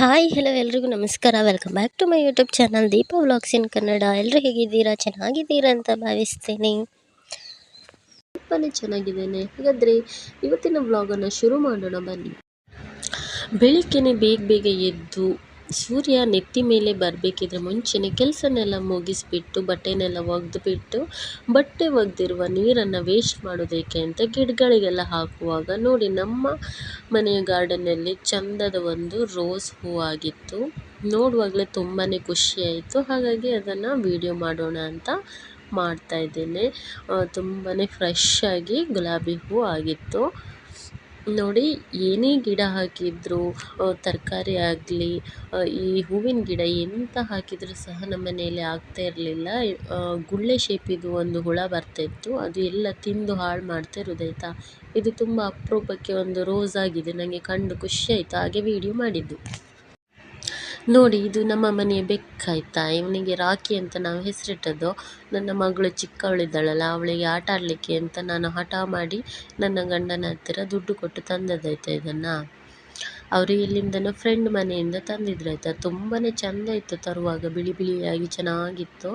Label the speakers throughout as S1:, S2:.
S1: Hi hello ಎಲ್ರಿಗೂ ನಮಸ್ಕಾರ. Welcome back to my YouTube channel Deepa vlogs in Kannada ಎಲ್ಲರೂ ಹೇಗಿದ್ದೀರಾ? ಚೆನ್ನಾಗಿದ್ದೀರಾ ಅಂತ ಭಾವಿಸ್ತೇನೆ.
S2: ತುಂಬಾ ಚೆನ್ನಾಗಿದ್ದೇನೆ. ಹಾಗಾದರೆ ಇವತ್ತಿನ ವ್ಲಾಗನ್ನು ಶುರು ಮಾಡೋಣ ಬನ್ನಿ. ಬೆಳಿಗ್ಗೆನೆ ಬೇಗ ಬೇಗ ಎದ್ದು ಸೂರ್ಯ ನೆತ್ತಿ ಮೇಲೆ ಬರಬೇಕಿದ್ರೆ ಮುಂಚೆನೆ ಕೆಲಸನೆಲ್ಲ ಮುಗಿಸಿಬಿಟ್ಟು, ಬಟ್ಟೆನೆಲ್ಲ ಒಗೆದ್ಬಿಟ್ಟು, ಬಟ್ಟೆ ಒಗೆದಿರುವ ನೀರನ್ನು ವೇಸ್ಟ್ ಮಾಡೋದಕ್ಕೆ ಅಂತ ಗಿಡಗಳಿಗೆಲ್ಲ ಹಾಕುವಾಗ ನೋಡಿ ನಮ್ಮ ಮನೆಯ ಗಾರ್ಡನಲ್ಲಿ ಚಂದದ ಒಂದು ರೋಸ್ ಹೂವಾಗಿತ್ತು. ನೋಡುವಾಗಲೇ ತುಂಬಾ ಖುಷಿಯಾಯಿತು. ಹಾಗಾಗಿ ಅದನ್ನು ವೀಡಿಯೋ ಮಾಡೋಣ ಅಂತ ಮಾಡ್ತಾ ಇದ್ದೇನೆ. ತುಂಬಾ ಫ್ರೆಶ್ ಆಗಿ ಗುಲಾಬಿ ಹೂ ಆಗಿತ್ತು. ನೋಡಿ, ಏನೇ ಗಿಡ ಹಾಕಿದ್ರು ತರಕಾರಿ ಆಗಲಿ ಈ ಹೂವಿನ ಗಿಡ ಎಂತ ಹಾಕಿದರೂ ಸಹ ನಮ್ಮ ಮನೆಯಲ್ಲಿ ಆಗ್ತಾ ಇರಲಿಲ್ಲ. ಗುಳ್ಳೆ ಶೇಪಿದು ಒಂದು ಹುಳ ಬರ್ತಾಯಿತ್ತು ಅದು ಎಲ್ಲ ತಿಂದು ಹಾಳು ಮಾಡ್ತಾ ಇರೋದಾಯ್ತಾ ಇದು ತುಂಬ ಅಪರೂಪಕ್ಕೆ ಒಂದು ರೋಸ್ ಆಗಿದೆ. ನನಗೆ ಕಂಡು ಖುಷಿ ಆಯಿತು. ಹಾಗೆ ವೀಡಿಯೋ ಮಾಡಿದ್ದು. ನೋಡಿ, ಇದು ನಮ್ಮ ಮನೆಯ ಬೆಕ್ಕಾಯ್ತಾ ಇವನಿಗೆ ರಾಕಿ ಅಂತ ನಾವು ಹೆಸರಿಟ್ಟದ್ದು. ನನ್ನ ಮಗಳು ಚಿಕ್ಕವಳಿದ್ದಾಳಲ್ಲ, ಅವಳಿಗೆ ಆಟ ಆಡಲಿಕ್ಕೆ ಅಂತ ನಾನು ಹಠ ಮಾಡಿ ನನ್ನ ಗಂಡನ ಹತ್ತಿರ ದುಡ್ಡು ಕೊಟ್ಟು ತಂದದ್ದಾಯ್ತಾ ಇದನ್ನು? ಅವರು ಇಲ್ಲಿಂದನೂ ಫ್ರೆಂಡ್ ಮನೆಯಿಂದ ತಂದಿದ್ರಾಯ್ತಾ ತುಂಬಾ ಚೆಂದ ಇತ್ತು ತರುವಾಗ, ಬಿಳಿ ಬಿಳಿಯಾಗಿ ಚೆನ್ನಾಗಿತ್ತು.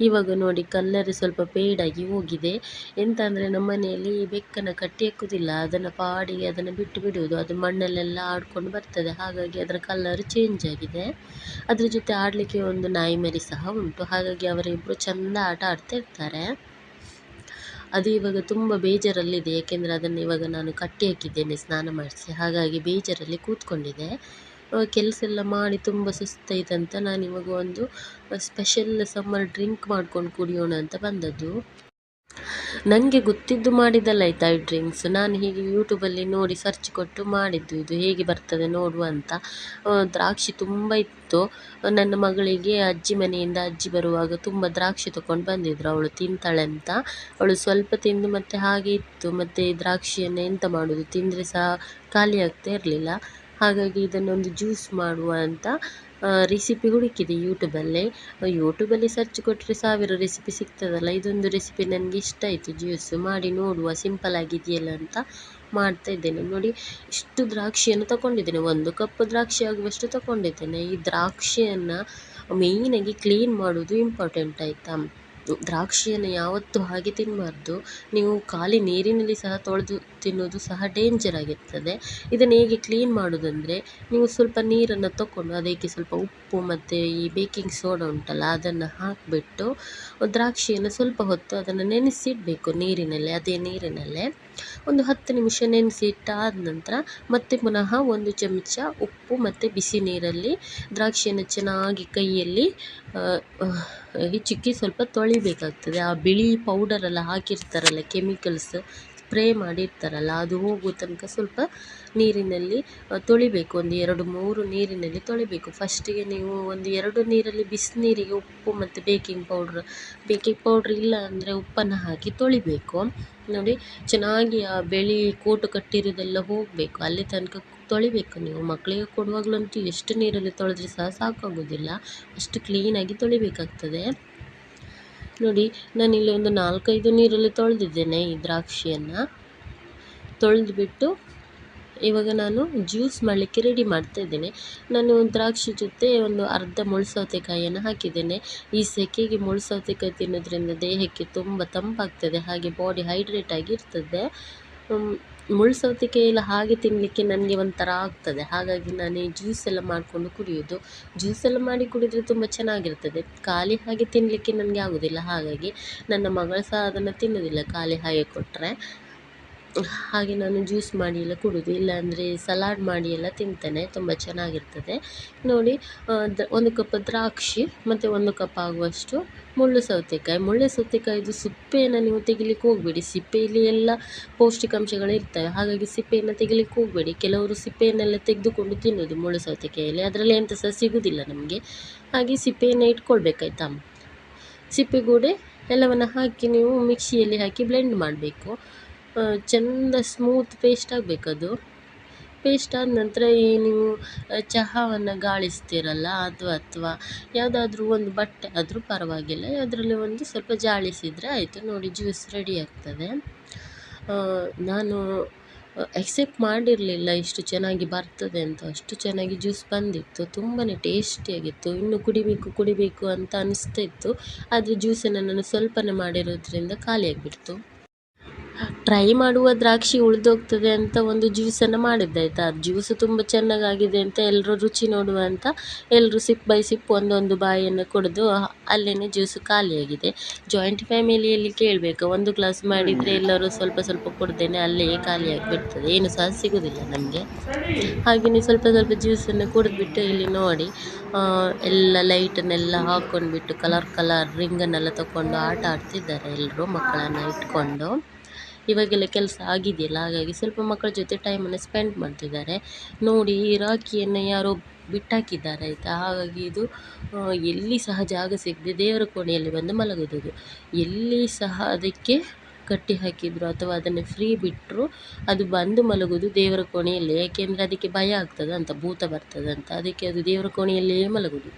S2: ಇವಾಗ ನೋಡಿ ಕಲ್ಲರ್ ಸ್ವಲ್ಪ ಪೇಡಾಗಿ ಹೋಗಿದೆ. ಎಂತ ಅಂದರೆ ನಮ್ಮ ಮನೆಯಲ್ಲಿ ಬೆಕ್ಕನ್ನು ಕಟ್ಟಿ ಹಾಕುವುದಿಲ್ಲ. ಅದನ್ನು ಪಾಡಿಗೆ ಅದನ್ನು ಬಿಟ್ಟು ಬಿಡುವುದು, ಅದು ಮಣ್ಣಲ್ಲೆಲ್ಲ ಆಡ್ಕೊಂಡು ಬರ್ತದೆ. ಹಾಗಾಗಿ ಅದರ ಕಲ್ಲರ್ ಚೇಂಜ್ ಆಗಿದೆ. ಅದ್ರ ಜೊತೆ ಆಡಲಿಕ್ಕೆ ಒಂದು ನಾಯಿ ಮರಿ ಸಹ ಉಂಟು. ಹಾಗಾಗಿ ಅವರಿಬ್ಬರು ಚೆಂದ ಆಟ ಆಡ್ತಾ ಇರ್ತಾರೆ. ಅದು ಇವಾಗ ತುಂಬ ಬೇಜಾರಲ್ಲಿದೆ. ಏಕೆಂದರೆ ಅದನ್ನು ಇವಾಗ ನಾನು ಕಟ್ಟಿ ಹಾಕಿದ್ದೇನೆ, ಸ್ನಾನ ಮಾಡಿಸಿ. ಹಾಗಾಗಿ ಬೇಜಾರಲ್ಲಿ ಕೂತ್ಕೊಂಡಿದೆ ಕೆಲಸ ಎಲ್ಲ ಮಾಡಿ ತುಂಬ ಸುಸ್ತಾಯ್ತಂತ ನಾನು ಇವಾಗ ಒಂದು ಸ್ಪೆಷಲ್ ಸಮ್ಮರ್ ಡ್ರಿಂಕ್ ಮಾಡ್ಕೊಂಡು ಕುಡಿಯೋಣ ಅಂತ ಬಂದದ್ದು. ನನಗೆ ಗೊತ್ತಿದ್ದು ಮಾಡಿದ್ದಲ್ಲ ಆಯ್ತಾ ಈ ಡ್ರಿಂಕ್ಸ್ ನಾನು ಹೀಗೆ ಯೂಟ್ಯೂಬಲ್ಲಿ ನೋಡಿ ಸರ್ಚ್ ಕೊಟ್ಟು ಮಾಡಿದ್ದು. ಇದು ಹೇಗೆ ಬರ್ತದೆ ನೋಡುವ ಅಂತ. ದ್ರಾಕ್ಷಿ ತುಂಬ ಇತ್ತು. ನನ್ನ ಮಗಳಿಗೆ ಅಜ್ಜಿ ಮನೆಯಿಂದ ಅಜ್ಜಿ ಬರುವಾಗ ತುಂಬ ದ್ರಾಕ್ಷಿ ತಗೊಂಡು ಬಂದಿದ್ರು. ಅವಳು ತಿಂತಾಳೆ ಅಂತ ಅವಳು ಸ್ವಲ್ಪ ತಿಂದು ಮತ್ತೆ ಹಾಗೆ ಇತ್ತು. ಮತ್ತು ದ್ರಾಕ್ಷಿಯನ್ನು ಎಂತ ಮಾಡೋದು? ತಿಂದರೆ ಸಹ ಖಾಲಿ ಆಗ್ತಾ ಇರಲಿಲ್ಲ. ಹಾಗಾಗಿ ಇದನ್ನೊಂದು ಜ್ಯೂಸ್ ಮಾಡುವ ಅಂತ ರೆಸಿಪಿ ಹುಡುಕಿದೆ ಯೂಟ್ಯೂಬಲ್ಲಿ ಯೂಟ್ಯೂಬಲ್ಲಿ ಸರ್ಚ್ ಕೊಟ್ಟರೆ ಸಾವಿರ ರೆಸಿಪಿ ಸಿಗ್ತದಲ್ಲ, ಇದೊಂದು ರೆಸಿಪಿ ನನಗೆ ಇಷ್ಟ ಆಯಿತು. ಜ್ಯೂಸ್ ಮಾಡಿ ನೋಡುವ ಸಿಂಪಲ್ ಆಗಿದೆಯಲ್ಲ ಅಂತ ಮಾಡ್ತಾ ಇದ್ದೇನೆ. ನೋಡಿ, ಇಷ್ಟು ದ್ರಾಕ್ಷಿಯನ್ನು ತಗೊಂಡಿದ್ದೇನೆ. ಒಂದು ಕಪ್ ದ್ರಾಕ್ಷಿ ಆಗುವಷ್ಟು ತಗೊಂಡಿದ್ದೇನೆ. ಈ ದ್ರಾಕ್ಷಿಯನ್ನು ಮೇಯ್ನಾಗಿ ಕ್ಲೀನ್ ಮಾಡೋದು ಇಂಪಾರ್ಟೆಂಟ್ ಆಯಿತಾ? ದ್ರಾಕ್ಷಿಯನ್ನು ಯಾವತ್ತೂ ಹಾಗೆ ತಿನ್ನಬಾರ್ದು ನೀವು ಖಾಲಿ ನೀರಿನಲ್ಲಿ ಸಹ ತೊಳೆದು ತಿನ್ನೋದು ಸಹ ಡೇಂಜರ್ ಆಗಿರ್ತದೆ. ಇದನ್ನು ಹೇಗೆ ಕ್ಲೀನ್ ಮಾಡೋದಂದರೆ, ನೀವು ಸ್ವಲ್ಪ ನೀರನ್ನು ತಗೊಂಡು ಅದಕ್ಕೆ ಸ್ವಲ್ಪ ಉಪ್ಪು ಮತ್ತು ಈ ಬೇಕಿಂಗ್ ಸೋಡಾ ಉಂಟಲ್ಲ, ಅದನ್ನು ಹಾಕಿಬಿಟ್ಟು ದ್ರಾಕ್ಷಿಯನ್ನು ಸ್ವಲ್ಪ ಹೊತ್ತು ಅದನ್ನು ನೆನೆಸಿಡಬೇಕು ನೀರಿನಲ್ಲೇ, ಅದೇ ನೀರಿನಲ್ಲೇ. ಒಂದು ಹತ್ತು ನಿಮಿಷ ನೆನೆಸಿಟ್ಟಾದ ನಂತರ ಮತ್ತೆ ಪುನಃ ಒಂದು ಚಮಚ ಉಪ್ಪು ಮತ್ತು ಬಿಸಿ ನೀರಲ್ಲಿ ದ್ರಾಕ್ಷಿಯನ್ನು ಚೆನ್ನಾಗಿ ಕೈಯಲ್ಲಿ ಹಿಚುಕಿ ಸ್ವಲ್ಪ ತೊಳಿಬೇಕಾಗ್ತದೆ. ಆ ಬಿಳಿ ಪೌಡರೆಲ್ಲ ಹಾಕಿರ್ತಾರಲ್ಲ ಕೆಮಿಕಲ್ಸ್ ಸ್ಪ್ರೇ ಮಾಡಿರ್ತಾರಲ್ಲ, ಅದು ಹೋಗುವ ತನಕ ಸ್ವಲ್ಪ ನೀರಿನಲ್ಲಿ ತೊಳಿಬೇಕು. ಒಂದು ಎರಡು ಮೂರು ನೀರಿನಲ್ಲಿ ತೊಳಿಬೇಕು. ಫಸ್ಟಿಗೆ ನೀವು ಒಂದು ಎರಡು ನೀರಲ್ಲಿ ಬಿಸಿನೀರಿಗೆ ಉಪ್ಪು ಮತ್ತು ಬೇಕಿಂಗ್ ಪೌಡ್ರ್ ಬೇಕಿಂಗ್ ಪೌಡ್ರ್ ಇಲ್ಲ ಅಂದರೆ ಉಪ್ಪನ್ನು ಹಾಕಿ ತೊಳಿಬೇಕು. ನೋಡಿ, ಚೆನ್ನಾಗಿ ಆ ಬೆಳೆ ಕೋಟು ಕಟ್ಟಿರೋದೆಲ್ಲ ಹೋಗಬೇಕು. ಅಲ್ಲಿ ತನಕ ತೊಳಿಬೇಕು ನೀವು. ಮಕ್ಕಳಿಗೆ ಕೊಡುವಾಗಲಂತೂ ಎಷ್ಟು ನೀರಲ್ಲಿ ತೊಳೆದ್ರೆ ಸಹ ಸಾಕಾಗೋದಿಲ್ಲ. ಅಷ್ಟು ಕ್ಲೀನಾಗಿ ತೊಳಿಬೇಕಾಗ್ತದೆ. ನೋಡಿ, ನಾನಿಲ್ಲಿ ಒಂದು ನಾಲ್ಕೈದು ನೀರಲ್ಲಿ ತೊಳೆದಿದ್ದೇನೆ ಈ ದ್ರಾಕ್ಷಿಯನ್ನು. ತೊಳೆದ್ಬಿಟ್ಟು ಇವಾಗ ನಾನು ಜ್ಯೂಸ್ ಮಾಡಲಿಕ್ಕೆ ರೆಡಿ ಮಾಡ್ತಾ ಇದ್ದೇನೆ. ನಾನು ದ್ರಾಕ್ಷಿ ಜೊತೆ ಒಂದು ಅರ್ಧ ಮುಳ್ಳು ಸೌತೆಕಾಯಿಯನ್ನು ಹಾಕಿದ್ದೇನೆ. ಈ ಸೆಕೆಗೆ ಮುಳ್ಳು ಸೌತೆಕಾಯಿ ತಿನ್ನೋದ್ರಿಂದ ದೇಹಕ್ಕೆ ತುಂಬ ತಂಪಾಗ್ತದೆ, ಹಾಗೆ ಬಾಡಿ ಹೈಡ್ರೇಟ್ ಆಗಿರ್ತದೆ ಮುಳ್ಳು ಸೌತೆಕಾಯಿ ಎಲ್ಲ ಹಾಗೆ ತಿನ್ನಲಿಕ್ಕೆ ನನಗೆ ಒಂಥರ ಆಗ್ತದೆ. ಹಾಗಾಗಿ ನಾನು ಜ್ಯೂಸ್ ಎಲ್ಲ ಮಾಡಿಕೊಂಡು ಕುಡಿಯೋದು ಜ್ಯೂಸ್ ಎಲ್ಲ ಮಾಡಿ ಕುಡಿದರೆ ತುಂಬ ಚೆನ್ನಾಗಿರ್ತದೆ. ಖಾಲಿ ಹಾಗೆ ತಿನ್ನಲಿಕ್ಕೆ ನನಗೆ ಆಗೋದಿಲ್ಲ. ಹಾಗಾಗಿ ನನ್ನ ಮಗಳು ಸಹ ಅದನ್ನು ತಿನ್ನೋದಿಲ್ಲ. ಖಾಲಿ ಹಾಗೆ ಕೊಟ್ಟರೆ ಹಾಗೆ ನಾನು ಜ್ಯೂಸ್ ಮಾಡಿ ಎಲ್ಲ ಕುಡಿಯೋದು ಇಲ್ಲಾಂದರೆ ಸಲಾಡ್ ಮಾಡಿ ಎಲ್ಲ ತಿಂತೇನೆ, ತುಂಬ ಚೆನ್ನಾಗಿರ್ತದೆ. ನೋಡಿ ಒಂದು ಕಪ್ ದ್ರಾಕ್ಷಿ, ಮತ್ತು ಒಂದು ಕಪ್ ಆಗುವಷ್ಟು ಮುಳ್ಳು ಸೌತೆಕಾಯಿ. ಮುಳ್ಳು ಸೌತೆಕಾಯಿದು ಸಿಪ್ಪೆಯನ್ನು ನೀವು ತೆಗಿಲಿಕ್ಕೆ ಹೋಗಬೇಡಿ. ಸಿಪ್ಪೆಯಲ್ಲಿ ಎಲ್ಲ ಪೌಷ್ಟಿಕಾಂಶಗಳು ಇರ್ತವೆ. ಹಾಗಾಗಿ ಸಿಪ್ಪೆಯನ್ನು ತೆಗಿಲಿಕ್ಕೆ ಹೋಗಬೇಡಿ. ಕೆಲವರು ಸಿಪ್ಪೆಯನ್ನೆಲ್ಲ ತೆಗೆದುಕೊಂಡು ತಿನ್ನೋದು ಮುಳ್ಳು ಸೌತೆಕಾಯಲ್ಲಿ ಅದರಲ್ಲಿ ಎಂಥ ಸಹ ಸಿಗುವುದಿಲ್ಲ ನಮಗೆ. ಹಾಗೆ ಸಿಪ್ಪೆಯನ್ನು ಇಟ್ಕೊಳ್ಬೇಕಾಯ್ತಾ? ಸಿಪ್ಪೆಗೂಡೆ ಎಲ್ಲವನ್ನು ಹಾಕಿ ನೀವು ಮಿಕ್ಸಿಯಲ್ಲಿ ಹಾಕಿ ಬ್ಲೆಂಡ್ ಮಾಡಬೇಕು. ಚೆಂದ ಸ್ಮೂತ್ ಪೇಸ್ಟ್ ಆಗಬೇಕದು. ಪೇಸ್ಟ್ ಆದ ನಂತರ ಈ ನೀವು ಚಹಾವನ್ನು ಗಾಳಿಸ್ತೀರಲ್ಲ, ಅದು ಅಥವಾ ಯಾವುದಾದ್ರೂ ಒಂದು ಬಟ್ಟೆ ಆದರೂ ಪರವಾಗಿಲ್ಲ, ಅದರಲ್ಲಿ ಒಂದು ಸ್ವಲ್ಪ ಜಾಳಿಸಿದರೆ ಆಯಿತು, ನೋಡಿ ಜ್ಯೂಸ್ ರೆಡಿ ಆಗ್ತದೆ. ನಾನು ಎಕ್ಸೆಪ್ಟ್ ಮಾಡಿರಲಿಲ್ಲ ಇಷ್ಟು ಚೆನ್ನಾಗಿ ಬರ್ತದೆ ಅಂತ. ಅಷ್ಟು ಚೆನ್ನಾಗಿ ಜ್ಯೂಸ್ ಬಂದಿತ್ತು ತುಂಬಾ ಟೇಸ್ಟಿಯಾಗಿತ್ತು ಇನ್ನು ಕುಡಿಬೇಕು ಕುಡಿಬೇಕು ಅಂತ ಅನಿಸ್ತಾ ಇತ್ತು ಆದರೆ ಜ್ಯೂಸನ್ನು ನಾನು ಸ್ವಲ್ಪನೇ ಮಾಡಿರೋದ್ರಿಂದ ಖಾಲಿಯಾಗಿಬಿಡ್ತು. ಟ್ರೈ ಮಾಡುವ ದ್ರಾಕ್ಷಿ ಉಳಿದೋಗ್ತದೆ ಅಂತ ಒಂದು ಜ್ಯೂಸನ್ನು ಮಾಡಿದ್ದೆ ಆಯಿತಾ? ಜ್ಯೂಸ್ ತುಂಬ ಚೆನ್ನಾಗಾಗಿದೆ ಅಂತ ಎಲ್ಲರೂ ರುಚಿ ನೋಡುವ ಅಂತ ಎಲ್ಲರೂ ಸಿಪ್ ಬೈ ಸಿಪ್ ಒಂದೊಂದು ಬಾಯಿಯನ್ನು ಕುಡಿದು ಅಲ್ಲೇ ಜ್ಯೂಸು ಖಾಲಿಯಾಗಿದೆ. ಜಾಯಿಂಟ್ ಫ್ಯಾಮಿಲಿಯಲ್ಲಿ ಕೇಳಬೇಕು. ಒಂದು ಗ್ಲಾಸ್ ಮಾಡಿದರೆ ಎಲ್ಲರೂ ಸ್ವಲ್ಪ ಸ್ವಲ್ಪ ಕುಡ್ದೇನೆ ಅಲ್ಲೇ ಖಾಲಿಯಾಗಿಬಿಡ್ತದೆ. ಏನು ಸಹ ಸಿಗೋದಿಲ್ಲ ನಮಗೆ. ಹಾಗೆಯೇ ಸ್ವಲ್ಪ ಸ್ವಲ್ಪ ಜ್ಯೂಸನ್ನು ಕುಡಿದ್ಬಿಟ್ಟು ಇಲ್ಲಿ ನೋಡಿ ಎಲ್ಲ ಲೈಟನ್ನೆಲ್ಲ ಹಾಕೊಂಡ್ಬಿಟ್ಟು ಕಲರ್ ಕಲರ್ ರಿಂಗನ್ನೆಲ್ಲ ತಗೊಂಡು ಆಟ ಆಡ್ತಿದ್ದಾರೆ ಎಲ್ಲರೂ ಮಕ್ಕಳನ್ನು ಇಟ್ಕೊಂಡು. ಇವಾಗೆಲ್ಲ ಕೆಲಸ ಆಗಿದೆಯಲ್ಲ, ಹಾಗಾಗಿ ಸ್ವಲ್ಪ ಮಕ್ಕಳ ಜೊತೆ ಟೈಮನ್ನು ಸ್ಪೆಂಡ್ ಮಾಡ್ತಿದ್ದಾರೆ. ನೋಡಿ ಈ ರಾಖಿಯನ್ನು ಯಾರೋ ಬಿಟ್ಟಾಕಿದ್ದಾರೆ ಆಯಿತಾ? ಹಾಗಾಗಿ ಇದು ಎಲ್ಲಿ ಸಹ ಜಾಗ ಸಿಗದೆ ದೇವರ ಕೋಣೆಯಲ್ಲಿ ಬಂದು ಮಲಗುವುದು. ಎಲ್ಲಿ ಸಹ ಅದಕ್ಕೆ ಕಟ್ಟಿ ಹಾಕಿದ್ರು ಅಥವಾ ಅದನ್ನು ಫ್ರೀ ಬಿಟ್ಟರು ಅದು ಬಂದು ಮಲಗೋದು ದೇವರ ಕೋಣೆಯಲ್ಲಿ. ಯಾಕೆಂದರೆ ಅದಕ್ಕೆ ಭಯ ಆಗ್ತದಂತ, ಭೂತ ಬರ್ತದಂತ. ಅದಕ್ಕೆ ಅದು ದೇವರ ಕೋಣೆಯಲ್ಲಿಯೇ ಮಲಗೋದು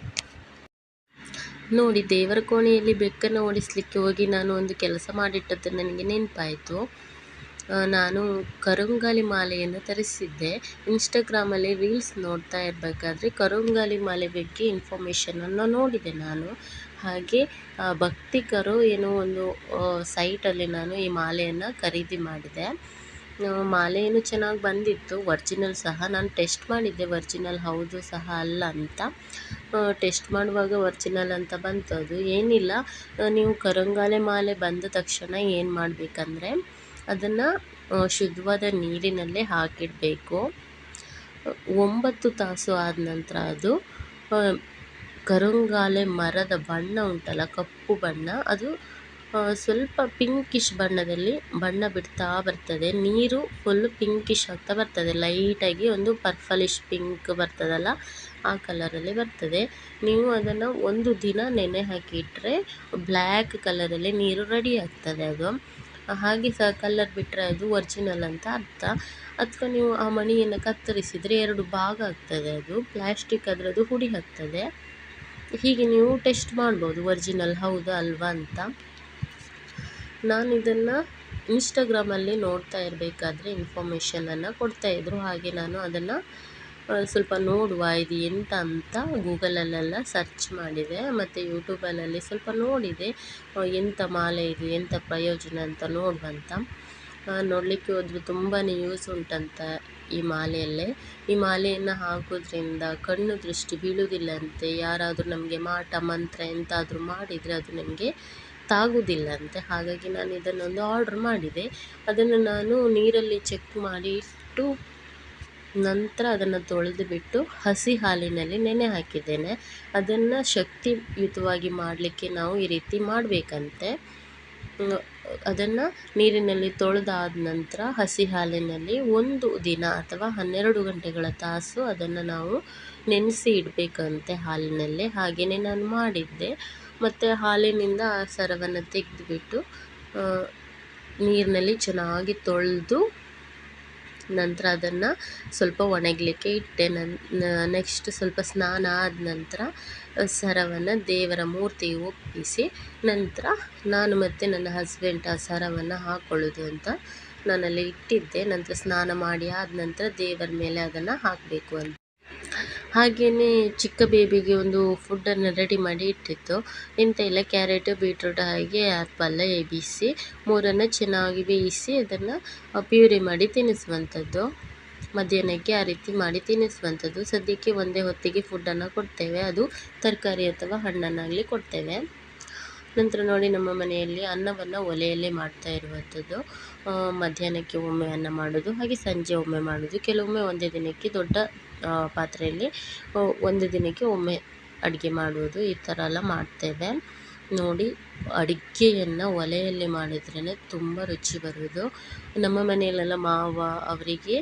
S2: ನೋಡಿ, ದೇವರ ಕೋಣೆಯಲ್ಲಿ ಬೆಕ್ಕನ್ನು ಓಡಿಸಲಿಕ್ಕೆ ಹೋಗಿ ನಾನು ಒಂದು ಕೆಲಸ ಮಾಡಿಟ್ಟದ್ದು ನನಗೆ ನೆನಪಾಯಿತು. ನಾನು ಕರುಂಗಾಲಿ ಮಾಲೆಯನ್ನು ತರಿಸಿದ್ದೆ. ಇನ್ಸ್ಟಾಗ್ರಾಮಲ್ಲಿ ರೀಲ್ಸ್ ನೋಡ್ತಾ ಇರಬೇಕಾದ್ರೆ ಕರುಂಗಾಲಿ ಮಾಲೆ ಬಗ್ಗೆ ಇನ್ಫಾರ್ಮೇಷನನ್ನು ನೋಡಿದೆ ನಾನು. ಹಾಗೆ ಭಕ್ತಿಕರು ಏನೋ ಒಂದು ಸೈಟಲ್ಲಿ ನಾನು ಈ ಮಾಲೆಯನ್ನು ಖರೀದಿ ಮಾಡಿದೆ. ಮಾಲೆ ಏನು ಚೆನ್ನಾಗಿ ಬಂದಿತ್ತು. ಒರ್ಜಿನಲ್ ಸಹ ನಾನು ಟೆಸ್ಟ್ ಮಾಡಿದ್ದೆ. ಒರ್ಜಿನಲ್ ಹೌದು ಸಹ ಅಲ್ಲ ಅಂತ. ಟೆಸ್ಟ್ ಮಾಡುವಾಗ ಒರ್ಜಿನಲ್ ಅಂತ ಬಂತು ಅದು ಏನಿಲ್ಲ ನೀವು ಕರಂಗಾಲೆ ಮಾಲೆ ಬಂದ ತಕ್ಷಣ ಏನು ಮಾಡಬೇಕಂದ್ರೆ ಅದನ್ನು ಶುದ್ಧವಾದ ನೀರಿನಲ್ಲೇ ಹಾಕಿಡಬೇಕು. ಒಂಬತ್ತು ತಾಸು ಆದ ನಂತರ ಅದು ಕರಂಗಾಲೆ ಮರದ ಬಣ್ಣ ಉಂಟಲ್ಲ, ಕಪ್ಪು ಬಣ್ಣ, ಅದು ಸ್ವಲ್ಪ ಪಿಂಕಿಶ್ ಬಣ್ಣದಲ್ಲಿ ಬಣ್ಣ ಬಿಡ್ತಾ ಬರ್ತದೆ. ನೀರು ಫುಲ್ ಪಿಂಕಿಶ್ ಆಗ್ತಾ ಬರ್ತದೆ. ಲೈಟಾಗಿ ಒಂದು ಪರ್ಪಲಿಶ್ ಪಿಂಕ್ ಬರ್ತದಲ್ಲ, ಆ ಕಲರಲ್ಲಿ ಬರ್ತದೆ. ನೀವು ಅದನ್ನು ಒಂದು ದಿನ ನೆನೆ ಹಾಕಿಟ್ರೆ ಬ್ಲ್ಯಾಕ್ ಕಲರಲ್ಲಿ ನೀರು ರೆಡಿ ಆಗ್ತದೆ ಅದು. ಹಾಗೆ ಸಹ ಕಲರ್ ಬಿಟ್ಟರೆ ಅದು ಒರಿಜಿನಲ್ ಅಂತ ಅರ್ಥ. ಅಥವಾ ನೀವು ಆ ಮಣಿಯನ್ನು ಕತ್ತರಿಸಿದರೆ ಎರಡು ಭಾಗ ಆಗ್ತದೆ ಅದು. ಪ್ಲ್ಯಾಸ್ಟಿಕ್ ಅದರದ್ದು ಹುಡಿ ಆಗ್ತದೆ. ಹೀಗೆ ನೀವು ಟೆಸ್ಟ್ ಮಾಡ್ಬೋದು. ಒರಿಜಿನಲ್ ಹೌದಾ ಅಲ್ವಾ ಅಂತ. ನಾನು ಇದನ್ನು ಇನ್ಸ್ಟಾಗ್ರಾಮಲ್ಲಿ ನೋಡ್ತಾ ಇರಬೇಕಾದ್ರೆ ಇನ್ಫಾರ್ಮೇಷನನ್ನು ಕೊಡ್ತಾಯಿದ್ರು ಹಾಗೆ ನಾನು ಅದನ್ನು ಸ್ವಲ್ಪ ನೋಡುವ ಇದು ಎಂತ ಅಂತ ಗೂಗಲಲ್ಲೆಲ್ಲ ಸರ್ಚ್ ಮಾಡಿದೆ. ಮತ್ತು ಯೂಟ್ಯೂಬಲ್ಲಿ ಸ್ವಲ್ಪ ನೋಡಿದೆ. ಎಂಥ ಮಾಲೆ ಇದು ಎಂಥ ಪ್ರಯೋಜನ ಅಂತ ನೋಡುವಂತ ನೋಡಲಿಕ್ಕೆ ಹೋದ್ರೆ ತುಂಬಾ ಯೂಸ್ ಉಂಟಂತ ಈ ಮಾಲೆಯಲ್ಲೇ. ಈ ಮಾಲೆಯನ್ನು ಹಾಕೋದ್ರಿಂದ ಕಣ್ಣು ದೃಷ್ಟಿ ಬೀಳುವುದಿಲ್ಲಂತೆ ಯಾರಾದರೂ ನಮಗೆ ಮಾಟ, ಮಂತ್ರ ಎಂತಾದರೂ ಮಾಡಿದರೆ ಅದು ನಮಗೆ ತಾಗುವುದಿಲ್ಲಂತೆ ಹಾಗಾಗಿ ನಾನು ಇದನ್ನೊಂದು ಆರ್ಡ್ರ್ ಮಾಡಿದೆ. ಅದನ್ನು ನಾನು ನೀರಲ್ಲಿ ಚೆಕ್ ಮಾಡಿ ಇಟ್ಟು ನಂತರ ಅದನ್ನು ತೊಳೆದು ಬಿಟ್ಟು ಹಸಿ ಹಾಲಿನಲ್ಲಿ ನೆನೆ ಹಾಕಿದ್ದೇನೆ. ಅದನ್ನು ಶಕ್ತಿಯುತವಾಗಿ ಮಾಡಲಿಕ್ಕೆ ನಾವು ಈ ರೀತಿ ಮಾಡಬೇಕಂತೆ. ಅದನ್ನು ನೀರಿನಲ್ಲಿ ತೊಳೆದಾದ ನಂತರ ಹಸಿ ಹಾಲಿನಲ್ಲಿ ಒಂದು ದಿನ ಅಥವಾ ಹನ್ನೆರಡು ಗಂಟೆಗಳ ತಾಸು ಅದನ್ನು ನಾವು ನೆನೆಸಿ ಇಡಬೇಕಂತೆ ಹಾಲಿನಲ್ಲೇ. ಹಾಗೆಯೇ ನಾನು ಮಾಡಿದ್ದೆ. ಮತ್ತು ಹಾಲಿನಿಂದ ಆ ಸರವನ್ನು ತೆಗೆದುಬಿಟ್ಟು ನೀರಿನಲ್ಲಿ ಚೆನ್ನಾಗಿ ತೊಳೆದು ನಂತರ ಅದನ್ನು ಸ್ವಲ್ಪ ಒಣಗಲಿಕ್ಕೆ ಇಟ್ಟೆ. ನನ್ನ ನೆಕ್ಸ್ಟ್ ಸ್ವಲ್ಪ ಸ್ನಾನ ಆದ ನಂತರ ಸರವನ್ನು ದೇವರ ಮೂರ್ತಿಗೆ ಒಪ್ಪಿಸಿ, ನಂತರ ನಾನು ಮತ್ತು ನನ್ನ ಹಸ್ಬೆಂಡ್ ಆ ಸರವನ್ನು ಹಾಕ್ಕೊಳ್ಳೋದು ಅಂತ ನಾನಲ್ಲಿ ಇಟ್ಟಿದ್ದೆ. ನಂತರ ಸ್ನಾನ ಮಾಡಿ ಆದ ನಂತರ ದೇವರ ಮೇಲೆ ಅದನ್ನು ಹಾಕಬೇಕು ಅಂತ. ಹಾಗೆಯೇ ಚಿಕ್ಕ ಬೇಬಿಗೆ ಒಂದು ಫುಡ್ಡನ್ನು ರೆಡಿ ಮಾಡಿ ಇಟ್ಟಿತ್ತು. ಎಂತ ಇಲ್ಲ ಕ್ಯಾರೆಟ್ ಬೀಟ್ರೂಟ್ ಹಾಗೆ ಆ್ಯಪಲ್ ಎಬಿಸಿ ಮೂರನ್ನು ಚೆನ್ನಾಗಿ ಬೇಯಿಸಿ ಅದನ್ನು ಪ್ಯೂರಿ ಮಾಡಿ ತಿನ್ನಿಸುವಂಥದ್ದು. ಮಧ್ಯಾಹ್ನಕ್ಕೆ ಆ ರೀತಿ ಮಾಡಿ ತಿನ್ನಿಸುವಂಥದ್ದು. ಸದ್ಯಕ್ಕೆ ಒಂದೇ ಹೊತ್ತಿಗೆ ಫುಡ್ಡನ್ನು ಕೊಡ್ತೇವೆ. ಅದು ತರಕಾರಿ ಅಥವಾ ಹಣ್ಣನ್ನಾಗಲಿ ಕೊಡ್ತೇವೆ. ನಂತರ ನೋಡಿ ನಮ್ಮ ಮನೆಯಲ್ಲಿ ಅನ್ನವನ್ನು ಒಲೆಯಲ್ಲೇ ಮಾಡ್ತಾ ಇರುವಂಥದ್ದು. ಮಧ್ಯಾಹ್ನಕ್ಕೆ ಒಮ್ಮೆ ಅನ್ನ ಮಾಡೋದು, ಹಾಗೆ ಸಂಜೆ ಒಮ್ಮೆ ಮಾಡೋದು. ಕೆಲವೊಮ್ಮೆ ಒಂದೇ ದಿನಕ್ಕೆ ದೊಡ್ಡ ಪಾತ್ರೆಯಲ್ಲಿ ಒಂದು ದಿನಕ್ಕೆ ಒಮ್ಮೆ ಅಡುಗೆ ಮಾಡುವುದು. ಈ ಥರ ಎಲ್ಲ ಮಾಡ್ತೇವೆ. ನೋಡಿ, ಅಡುಗೆಯನ್ನು ಒಲೆಯಲ್ಲಿ ಮಾಡಿದ್ರೇ ತುಂಬ ರುಚಿ ಬರುವುದು. ನಮ್ಮ ಮನೆಯಲ್ಲೆಲ್ಲ ಮಾವ ಅವರಿಗೆ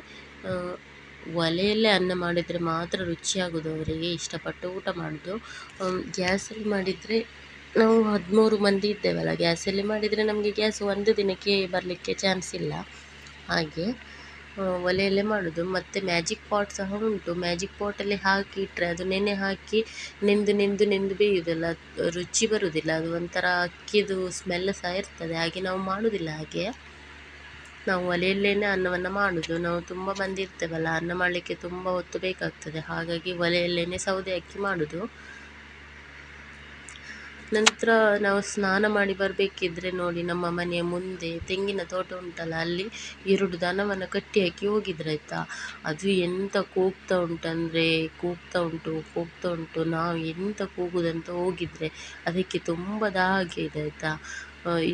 S2: ಒಲೆಯಲ್ಲೇ ಅನ್ನ ಮಾಡಿದರೆ ಮಾತ್ರ ರುಚಿಯಾಗೋದು ಅವರಿಗೆ. ಇಷ್ಟಪಟ್ಟು ಊಟ ಮಾಡೋದು ಗ್ಯಾಸಲ್ಲಿ ಮಾಡಿದರೆ ನಾವು ಹದಿಮೂರು ಮಂದಿ ಇದ್ದೇವಲ್ಲ ಗ್ಯಾಸಲ್ಲಿ ಮಾಡಿದರೆ ನಮಗೆ ಗ್ಯಾಸ್ ಒಂದು ದಿನಕ್ಕೆ ಬರಲಿಕ್ಕೆ ಚಾನ್ಸ್ ಇಲ್ಲ. ಹಾಗೆ ಒಲೆಯಲ್ಲೇ ಮಾಡೋದು. ಮತ್ತು ಮ್ಯಾಜಿಕ್ ಪಾಟ್ ಸಹ ಉಂಟು. ಮ್ಯಾಜಿಕ್ ಪಾಟಲ್ಲಿ ಹಾಕಿ ಇಟ್ಟರೆ ಅದು ನೆನೆ ಹಾಕಿ ನೆಂದು ನೆಂದು ನೆಂದು ಬೇಯುವುದಿಲ್ಲ ರುಚಿ ಬರುವುದಿಲ್ಲ ಅದು ಒಂಥರ ಅಕ್ಕಿದು ಸ್ಮೆಲ್ ಸಹ ಇರ್ತದೆ. ಹಾಗೆ ನಾವು ಮಾಡೋದಿಲ್ಲ ಹಾಗೆ. ನಾವು ಒಲೆಯಲ್ಲೇ ಅನ್ನವನ್ನು ಮಾಡೋದು. ನಾವು ತುಂಬ ಮಂದಿ ಇರ್ತೇವಲ್ಲ, ಅನ್ನ ಮಾಡಲಿಕ್ಕೆ ತುಂಬ ಹೊತ್ತು ಬೇಕಾಗ್ತದೆ. ಹಾಗಾಗಿ ಒಲೆಯಲ್ಲೇ ಸೌದೆ ಅಕ್ಕಿ ಮಾಡೋದು. ನಂತರ ನಾವು ಸ್ನಾನ ಮಾಡಿ ಬರಬೇಕಿದ್ರೆ ನೋಡಿ ನಮ್ಮ ಮನೆಯ ಮುಂದೆ ತೆಂಗಿನ ತೋಟ ಉಂಟಲ್ಲ, ಅಲ್ಲಿ ಎರಡು ದನವನ್ನು ಕಟ್ಟಿ ಹಾಕಿ ಹೋಗಿದ್ರು, ಆಯಿತಾ? ಅದು ಎಂತ ಕೂಗ್ತಾ ಉಂಟಂದರೆ ಕೂಗ್ತಾ ಉಂಟು ಕೂಗ್ತಾ ಉಂಟು, ನಾವು ಎಂತ ಕೂಗುದಂತ ಹೋಗಿದ್ರೆ ಅದಕ್ಕೆ ತುಂಬ ದಾಹ ಇದೆ, ಆಯಿತಾ?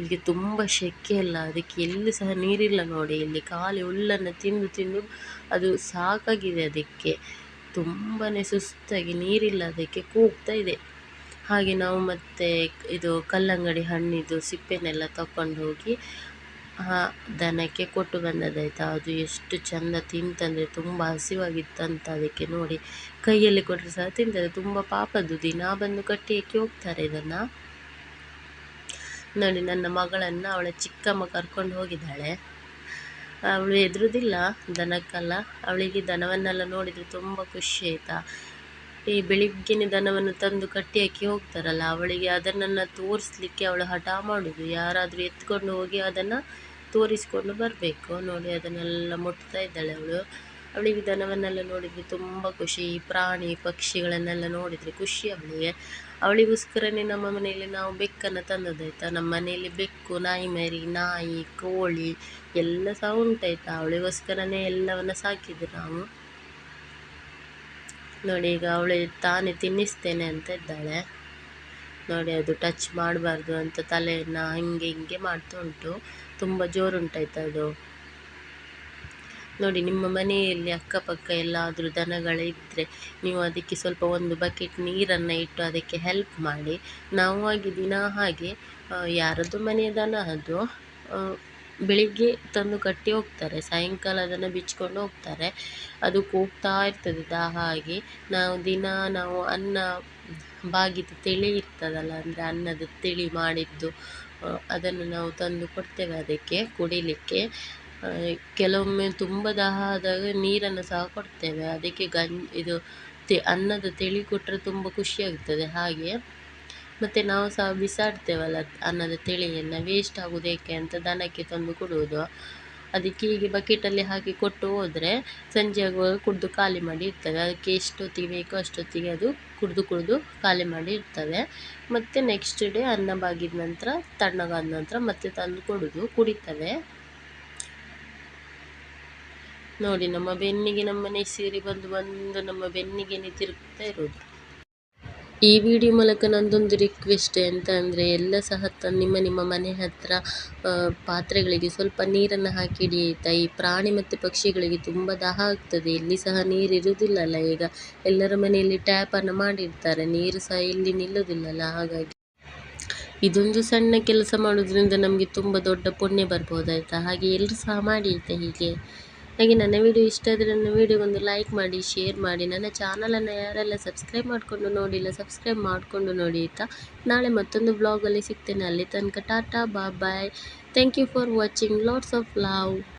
S2: ಈಗ ತುಂಬ ಶೆಕೆ ಅಲ್ಲ, ಅದಕ್ಕೆ ಎಲ್ಲಿ ಸಹ ನೀರಿಲ್ಲ ನೋಡಿ, ಇಲ್ಲಿ ಖಾಲಿ ಹುಲ್ಲನ್ನು ತಿಂದು ತಿಂದು ಅದು ಸಾಕಾಗಿದೆ ಅದಕ್ಕೆ. ತುಂಬಾ ಸುಸ್ತಾಗಿ ನೀರಿಲ್ಲ, ಅದಕ್ಕೆ ಕೂಗ್ತಾ ಇದೆ. ಹಾಗೆ ನಾವು ಮತ್ತೆ ಇದು ಕಲ್ಲಂಗಡಿ ಹಣ್ಣಿದು ಸಿಪ್ಪೆನೆಲ್ಲ ತಕೊಂಡು ಹೋಗಿ ದನಕ್ಕೆ ಕೊಟ್ಟು ಬಂದದ್ದಾಯ್ತಾ. ಅದು ಎಷ್ಟು ಚಂದ ತಿಂತಂದರೆ ತುಂಬ ಹಸಿವಾಗಿತ್ತಂತ ಅದಕ್ಕೆ ನೋಡಿ ಕೈಯಲ್ಲಿ ಕೊಟ್ಟರೆ ಸಹ ತಿಂತದೆ. ತುಂಬ ಪಾಪದ್ದು ದಿನ. ಬಂದು ಕಟ್ಟಿ ಹಾಕಿ ಹೋಗ್ತಾರೆ ಇದನ್ನು. ನೋಡಿ ನನ್ನ ಮಗಳನ್ನು ಅವಳ ಚಿಕ್ಕಮ್ಮ ಕರ್ಕೊಂಡು ಹೋಗಿದ್ದಾಳೆ. ಅವಳು ಎದುರುದಿಲ್ಲ ದನಕ್ಕೆಲ್ಲ. ಅವಳಿಗೆ ದನವನ್ನೆಲ್ಲ ನೋಡಿದರೆ ತುಂಬ ಖುಷಿ ಆಯಿತಾ. ಈ ಬೆಳಿಗ್ಗೆನೆ ದನವನ್ನು ತಂದು ಕಟ್ಟಿ ಹಾಕಿ ಹೋಗ್ತಾರಲ್ಲ, ಅವಳಿಗೆ ಅದನ್ನು ತೋರಿಸ್ಲಿಕ್ಕೆ ಅವಳು ಹಠ ಮಾಡುವುದು ಯಾರಾದರೂ ಎತ್ಕೊಂಡು ಹೋಗಿ ಅದನ್ನು ತೋರಿಸಿಕೊಂಡು ಬರಬೇಕು. ನೋಡಿ, ಅದನ್ನೆಲ್ಲ ಮುಟ್ತಾ ಇದ್ದಾಳೆ ಅವಳು. ಅವಳಿಗೆ ದನವನ್ನೆಲ್ಲ ನೋಡಿದರೆ ತುಂಬ ಖುಷಿ. ಪ್ರಾಣಿ, ಪಕ್ಷಿಗಳನ್ನೆಲ್ಲ ನೋಡಿದರೆ ಖುಷಿ ಅವಳಿಗೆ. ಅವಳಿಗೋಸ್ಕರನೇ ನಮ್ಮ ಮನೆಯಲ್ಲಿ ನಾವು ಬೆಕ್ಕನ್ನು ತಂದದಾಯ್ತಾ ನಮ್ಮ ಮನೆಯಲ್ಲಿ ಬೆಕ್ಕು, ನಾಯಿ ಮರಿ, ನಾಯಿ, ಕೋಳಿ, ಎಲ್ಲ ಸಹ ಉಂಟಾಯ್ತಾ ಅವಳಿಗೋಸ್ಕರನೇ ಎಲ್ಲವನ್ನು ಸಾಕಿದ್ದು ನಾವು. ನೋಡಿ, ಈಗ ಅವಳು ತಾನೇ ತಿನ್ನಿಸ್ತೇನೆ ಅಂತ ಇದ್ದಾಳೆ ನೋಡಿ, ಅದು ಟಚ್ ಮಾಡಬಾರ್ದು ಅಂತ ತಲೆಯನ್ನು ಹಿಂಗೆ ಹಿಂಗೆ ಮಾಡ್ತಾ ಉಂಟು. ತುಂಬ ಜೋರುಂಟಾಯ್ತು ಅದು. ನೋಡಿ, ನಿಮ್ಮ ಮನೆಯಲ್ಲಿ ಅಕ್ಕಪಕ್ಕ ಎಲ್ಲಾದರೂ ದನಗಳಿದ್ದರೆ ನೀವು ಅದಕ್ಕೆ ಸ್ವಲ್ಪ ಒಂದು ಬಕೆಟ್ ನೀರನ್ನು ಇಟ್ಟು ಅದಕ್ಕೆ ಹೆಲ್ಪ್ ಮಾಡಿ. ನಾವು ಆಗಿ ದಿನ ಹಾಗೆ ಯಾರದ್ದು ಮನೆಯ ದನ ಅದು? ಬೆಳಿಗ್ಗೆ ತಂದು ಕಟ್ಟಿ ಹೋಗ್ತಾರೆ. ಸಾಯಂಕಾಲ ಅದನ್ನು ಬಿಚ್ಕೊಂಡು ಹೋಗ್ತಾರೆ. ಅದು ಕೂಗ್ತಾ ಇರ್ತದೆ ದಾಹ ಆಗಿ. ನಾವು ದಿನ ನಾವು ಅನ್ನ ಬಾಗಿದ ತಿಳಿ ಇರ್ತದಲ್ಲ, ಅಂದರೆ ಅನ್ನದ ತಿಳಿ ಮಾಡಿದ್ದು ಅದನ್ನು ನಾವು ತಂದು ಕೊಡ್ತೇವೆ ಅದಕ್ಕೆ ಕುಡಿಲಿಕ್ಕೆ. ಕೆಲವೊಮ್ಮೆ ತುಂಬ ದಾಹ ಆದಾಗ ನೀರನ್ನು ಸಹ ಕೊಡ್ತೇವೆ. ಅದಕ್ಕೆ ಗಂ ಇದು ತಿ, ಅನ್ನದ ತಿಳಿ ಕೊಟ್ಟರೆ ತುಂಬ ಖುಷಿಯಾಗ್ತದೆ ಹಾಗೆ ಮತ್ತು ನಾವು ಸಹ ಬಿಸಾಡ್ತೇವಲ್ಲ ಅನ್ನದ ತಿಳಿಯನ್ನು ವೇಸ್ಟ್ ಆಗೋದೇಕೆ ಅಂತ ದನಕ್ಕೆ ತಂದು ಕೊಡುವುದು. ಅದಕ್ಕೆ ಹೀಗೆ ಬಕೆಟಲ್ಲಿ ಹಾಕಿ ಕೊಟ್ಟು ಹೋದರೆ ಸಂಜೆ ಆಗುವಾಗ ಕುಡಿದು ಖಾಲಿ ಮಾಡಿ ಇರ್ತವೆ. ಅದಕ್ಕೆ ಎಷ್ಟೊತ್ತಿಗೆ ಬೇಕೋ ಅಷ್ಟೊತ್ತಿಗೆ ಅದು ಕುಡಿದು ಕುಡಿದು ಖಾಲಿ ಮಾಡಿ ಇರ್ತವೆ. ಮತ್ತು ನೆಕ್ಸ್ಟ್ ಡೇ ಅನ್ನ ಬಾಗಿದ ನಂತರ, ತಣ್ಣಗಾದ ನಂತರ ಮತ್ತೆ ತಂದು ಕೊಡೋದು ಕುಡಿತವೆ. ನೋಡಿ ನಮ್ಮ ಬೆನ್ನಿಗೆ ನಮ್ಮನೆ ಸೀರೆ ಬಂದು ಬಂದು ನಮ್ಮ ಬೆನ್ನಿಗೆ ತಿರುಗ್ತಾ ಇರೋದು. ಈ ವಿಡಿಯೋ ಮೂಲಕ ನಂದೊಂದು ರಿಕ್ವೆಸ್ಟ್ ಎಂತ ಅಂದರೆ ಎಲ್ಲ ಸಹ ನಿಮ್ಮ ನಿಮ್ಮ ಮನೆ ಹತ್ತಿರ ಪಾತ್ರೆಗಳಿಗೆ ಸ್ವಲ್ಪ ನೀರನ್ನು ಹಾಕಿಡಿ ಆಯಿತಾ ಈ ಪ್ರಾಣಿ ಮತ್ತು ಪಕ್ಷಿಗಳಿಗೆ ತುಂಬ ದಾಹ ಆಗ್ತದೆ. ಇಲ್ಲಿ ಸಹ ನೀರು ಇರುವುದಿಲ್ಲಲ್ಲ ಈಗ. ಎಲ್ಲರ ಮನೆಯಲ್ಲಿ ಟ್ಯಾಪನ್ನು ಮಾಡಿರ್ತಾರೆ. ನೀರು ಸಹ ಇಲ್ಲಿ ನಿಲ್ಲೋದಿಲ್ಲಲ್ಲ ಹಾಗಾಗಿ ಇದೊಂದು ಸಣ್ಣ ಕೆಲಸ ಮಾಡೋದ್ರಿಂದ ನಮಗೆ ತುಂಬ ದೊಡ್ಡ ಪುಣ್ಯ ಬರ್ಬೋದಾಯ್ತಾ? ಹಾಗೆ ಎಲ್ಲರೂ ಸಹ ಮಾಡಿ ಆಯಿತಾ ಹೀಗೆ. ಹಾಗೆ ನನ್ನ ವಿಡಿಯೋ ಇಷ್ಟ ಆದರೆ ನನ್ನ ಒಂದು ಲೈಕ್ ಮಾಡಿ ಶೇರ್ ಮಾಡಿ. ನನ್ನ ಚಾನಲನ್ನು ಯಾರೆಲ್ಲ ಸಬ್ಸ್ಕ್ರೈಬ್ ಮಾಡಿಕೊಂಡು ನೋಡಿಲ್ಲ ಸಬ್ಸ್ಕ್ರೈಬ್ ಮಾಡಿಕೊಂಡು ನೋಡಿ ಆಯಿತಾ? ನಾಳೆ ಮತ್ತೊಂದು ಬ್ಲಾಗಲ್ಲಿ ಸಿಗ್ತೇನೆ. ಅಲ್ಲಿ ತನಕ ಟಾಟಾ ಬಾ bye thank you for watching lots of love